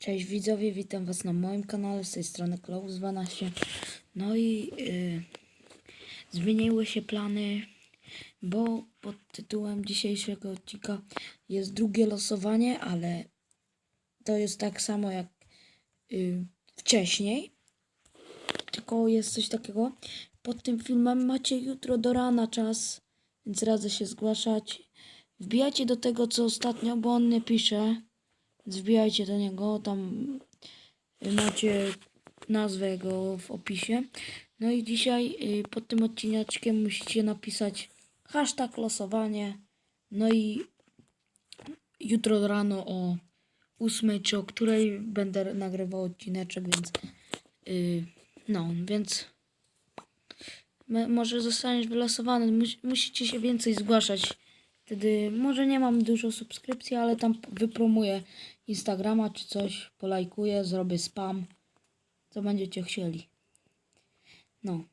Cześć widzowie, witam was na moim kanale, z tej strony Klaus12. No i y, zmieniły się plany, bo pod tytułem dzisiejszego odcinka jest drugie losowanie, ale to jest tak samo jak y, wcześniej. Tylko jest coś takiego. Pod tym filmem macie jutro do rana czas, więc radzę się zgłaszać. Wbijajcie do tego co ostatnio, bo on nie pisze. Więc Wbijajcie do niego, tam macie nazwę jego w opisie. No i dzisiaj y, pod tym odcineczkiem musicie napisać hashtag losowanie. No i jutro rano o 8 czy o której będę nagrywał odcineczek, więc y, no, więc może zostaniesz wylosowany. Mus, musicie się więcej zgłaszać. Wtedy może nie mam dużo subskrypcji, ale tam wypromuję Instagrama czy coś, polajkuję, zrobię spam, co będziecie chcieli. No,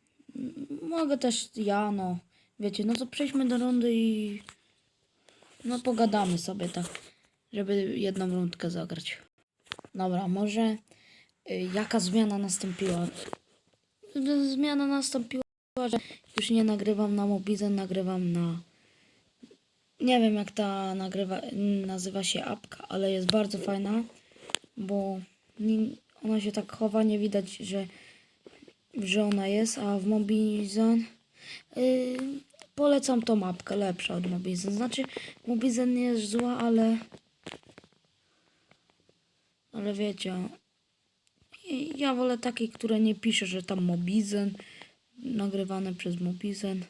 mogę też ja, no, wiecie, no to przejdźmy do rundy i no pogadamy sobie tak, żeby jedną rundkę zagrać. Dobra, może y, jaka zmiana nastąpiła? Zmiana nastąpiła, że już nie nagrywam na Mobizen, nagrywam na nie wiem jak ta nagrywa, nazywa się apka, ale jest bardzo fajna, bo ona się tak chowa, nie widać, że, że ona jest, a w Mobizen yy, polecam tą mapkę, lepsza od Mobizen. Znaczy Mobizen nie jest zła, ale ale wiecie, ja wolę takie, które nie pisze, że tam Mobizen, nagrywane przez Mobizen.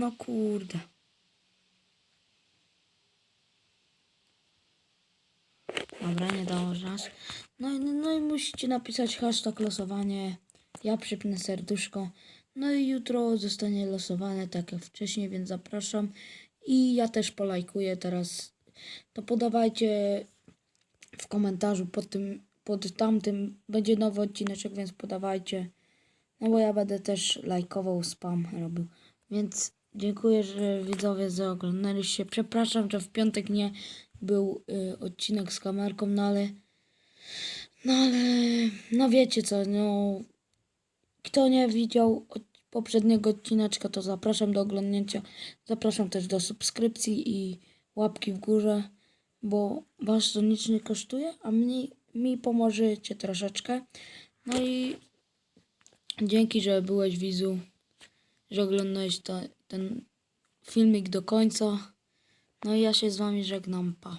No kurde. Dobra, nie dało raz. No, i- no i musicie napisać hashtag losowanie. Ja przypnę serduszko. No i jutro zostanie losowane tak jak wcześniej, więc zapraszam. I ja też polajkuję teraz. To podawajcie w komentarzu pod tym, pod tamtym. Będzie nowy odcineczek, więc podawajcie. No bo ja będę też lajkował spam robił. Więc dziękuję, że widzowie za oglądaliście. Przepraszam, że w piątek nie był y, odcinek z kamerką, no ale no ale no wiecie co, no kto nie widział od poprzedniego odcineczka, to zapraszam do oglądnięcia. Zapraszam też do subskrypcji i łapki w górze, bo was to nic nie kosztuje, a mi, mi pomożecie troszeczkę. No i Dzięki, że byłeś widzu, że oglądałeś to, ten filmik do końca. No i ja się z wami żegnam. Pa.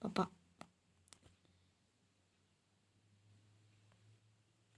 Pa, pa.